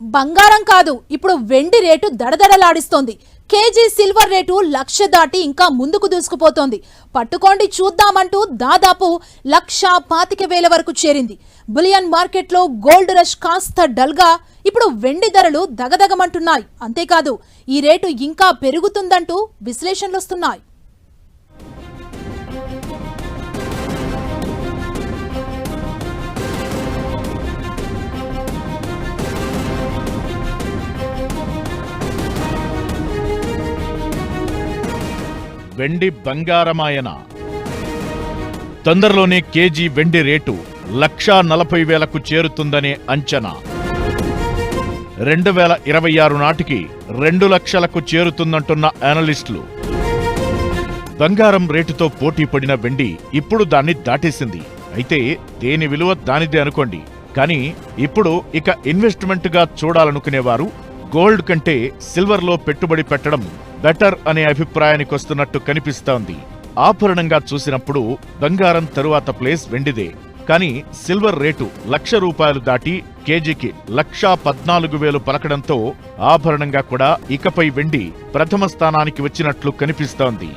బంగారం కాదు ఇప్పుడు వెండి రేటు దడదడలాడిస్తోంది. కేజీ సిల్వర్ రేటు లక్ష దాటి ఇంకా ముందుకు దూసుకుపోతోంది. పట్టుకోండి చూద్దామంటూ దాదాపు లక్ష పాతిక వేల వరకు చేరింది. బులియన్ మార్కెట్లో గోల్డ్ రష్ కాస్త డల్గా ఇప్పుడు వెండి ధరలు దగదగమంటున్నాయి. అంతేకాదు ఈ రేటు ఇంకా పెరుగుతుందంటూ విశ్లేషణలు వస్తున్నాయి వెండి బంగారమాయన. తొందరలోనే కేజీ వెండి రేటు లక్షా నలభై వేలకు చేరుతుందనే అంచనా. రెండు వేల ఇరవై ఆరు నాటికి రెండు లక్షలకు చేరుతుందంటున్న అనలిస్టులు బంగారం రేటుతో పోటీ పడిన వెండి ఇప్పుడు దాన్ని దాటేసింది. అయితే దేని విలువ దానిదే అనుకోండి. కానీ ఇప్పుడు ఇక ఇన్వెస్ట్మెంట్గా చూడాలనుకునేవారు గోల్డ్ కంటే సిల్వర్లో పెట్టుబడి పెట్టడం బెటర్ అనే అభిప్రాయానికి వస్తున్నట్టు కనిపిస్తోంది. ఆభరణంగా చూసినప్పుడు బంగారం తరువాత ప్లేస్ వెండిదే. కానీ సిల్వర్ రేటు లక్ష రూపాయలు దాటి కేజీకి లక్షా పద్నాలుగు వేలు పలకడంతో ఆభరణంగా కూడా ఇకపై వెండి ప్రథమ స్థానానికి వచ్చినట్లు కనిపిస్తోంది.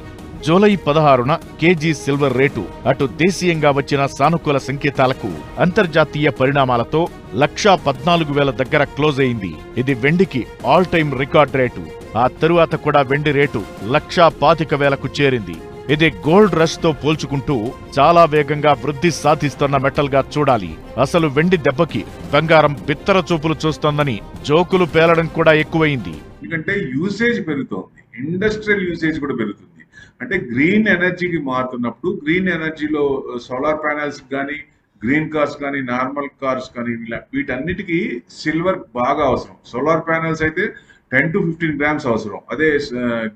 జూలై పదహారున కేజీ సిల్వర్ రేటు అటు దేశీయంగా వచ్చిన సానుకూల సంకేతాలకు అంతర్జాతీయ పరిణామాలతో లక్షా పద్నాలుగు వేల దగ్గర క్లోజ్ అయింది. ఇది వెండికి ఆల్ టైమ్ రికార్డ్ రేటు. ఆ తరువాత కూడా వెండి రేటు లక్షా పాతిక వేలకు చేరింది. ఇది గోల్డ్ రష్తో పోల్చుకుంటూ చాలా వేగంగా వృద్ధి సాధిస్తున్న మెటల్గా చూడాలి. అసలు వెండి దెబ్బకి బంగారం బిత్తర చూపులు చూస్తోందని జోకులు పేలడం కూడా ఎక్కువైంది. ఎందుకంటే యూసేజ్ పెరుగుతోంది. ఇండస్ట్రియల్ యూసేజ్ కూడా పెరుగుతుంది. అంటే గ్రీన్ ఎనర్జీకి మారుతున్నప్పుడు గ్రీన్ ఎనర్జీలో సోలార్ ప్యానెల్స్ కానీ గ్రీన్ కార్స్ కానీ నార్మల్ కార్స్ కానీ ఇలా వీటన్నిటికీ సిల్వర్ బాగా అవసరం. సోలార్ ప్యానెల్స్ అయితే టెన్ టు ఫిఫ్టీన్ గ్రామ్స్ అవసరం. అదే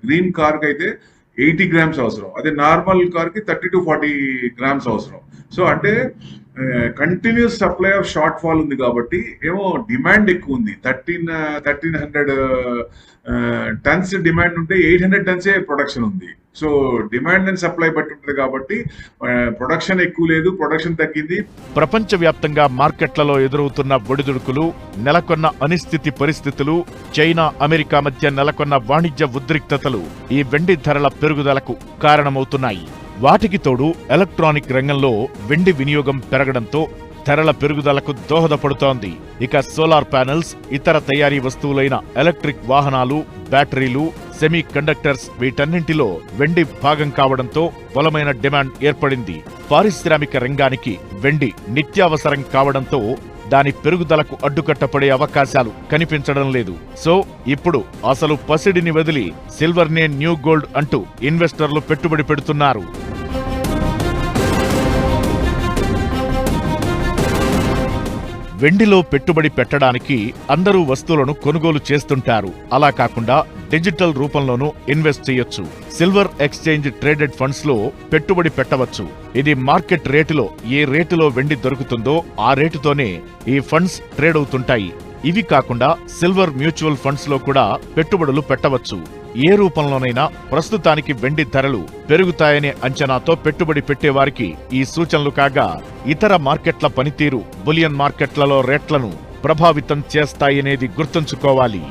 గ్రీన్ కార్కి అయితే ఎయిటీ గ్రామ్స్ అవసరం. అదే నార్మల్ కార్కి థర్టీ టు ఫార్టీ గ్రామ్స్ అవసరం. సో అంటే continuous supply of short fall ఉంది కాబట్టి ఏమో డిమాండ్ ఎక్కువ ఉంది. Thirteen thirteen hundred tons demand ఉంటే ఎయిట్ హండ్రెడ్ టన్సే ప్రొడక్షన్ ఉంది. సో డిమాండ్ అండ్ సప్లై బట్టి ఉంటుంది కాబట్టి ప్రొడక్షన్ ఎక్కువ లేదు ప్రొడక్షన్ తగ్గింది. ప్రపంచవ్యాప్తంగా మార్కెట్లలో ఎదురవుతున్న ఒడిదుడుకులు నెలకొన్న అనిస్థితి పరిస్థితులు చైనా అమెరికా మధ్య నెలకొన్న వాణిజ్య ఉద్రిక్తతలు ఈ వెండి ధరల పెరుగుదలకు కారణమవుతున్నాయి. వాటికి తోడు ఎలక్ట్రానిక్ రంగంలో వెండి వినియోగం పెరగడంతో ధరల పెరుగుదలకు దోహదపడుతోంది. ఇక సోలార్ ప్యానెల్స్ ఇతర తయారీ వస్తువులైన ఎలక్ట్రిక్ వాహనాలు బ్యాటరీలు సెమీ కండక్టర్స్ వీటన్నింటిలో వెండి భాగం కావడంతో బలమైన డిమాండ్ ఏర్పడింది. పారిశ్రామిక రంగానికి వెండి నిత్యావసరం కావడంతో దాని పెరుగుదలకు అడ్డుకట్టపడే అవకాశాలు కనిపించడం లేదు. సో ఇప్పుడు అసలు పసిడిని వదిలి సిల్వర్నే న్యూ గోల్డ్ అంటూ ఇన్వెస్టర్లు పెట్టుబడి పెడుతున్నారు. వెండిలో పెట్టుబడి పెట్టడానికి అందరూ వస్తువులను కొనుగోలు చేస్తుంటారు. అలా కాకుండా డిజిటల్ రూపంలోనూ ఇన్వెస్ట్ చేయొచ్చు. సిల్వర్ ఎక్స్చేంజ్ ట్రేడెడ్ ఫండ్స్లో పెట్టుబడి పెట్టవచ్చు. ఇది మార్కెట్ రేటులో ఏ రేటులో వెండి దొరుకుతుందో ఆ రేటుతోనే ఈ ఫండ్స్ ట్రేడ్ అవుతుంటాయి. ఇవి కాకుండా సిల్వర్ మ్యూచువల్ ఫండ్స్లో కూడా పెట్టుబడులు పెట్టవచ్చు. ఏ రూపంలోనైనా ప్రస్తుతానికి వెండి ధరలు పెరుగుతాయనే అంచనాతో పెట్టుబడి పెట్టేవారికి ఈ సూచనలు కాగా ఇతర మార్కెట్ల పనితీరు బులియన్ మార్కెట్లలో రేట్లను ప్రభావితం చేస్తాయనేది గుర్తుంచుకోవాలి.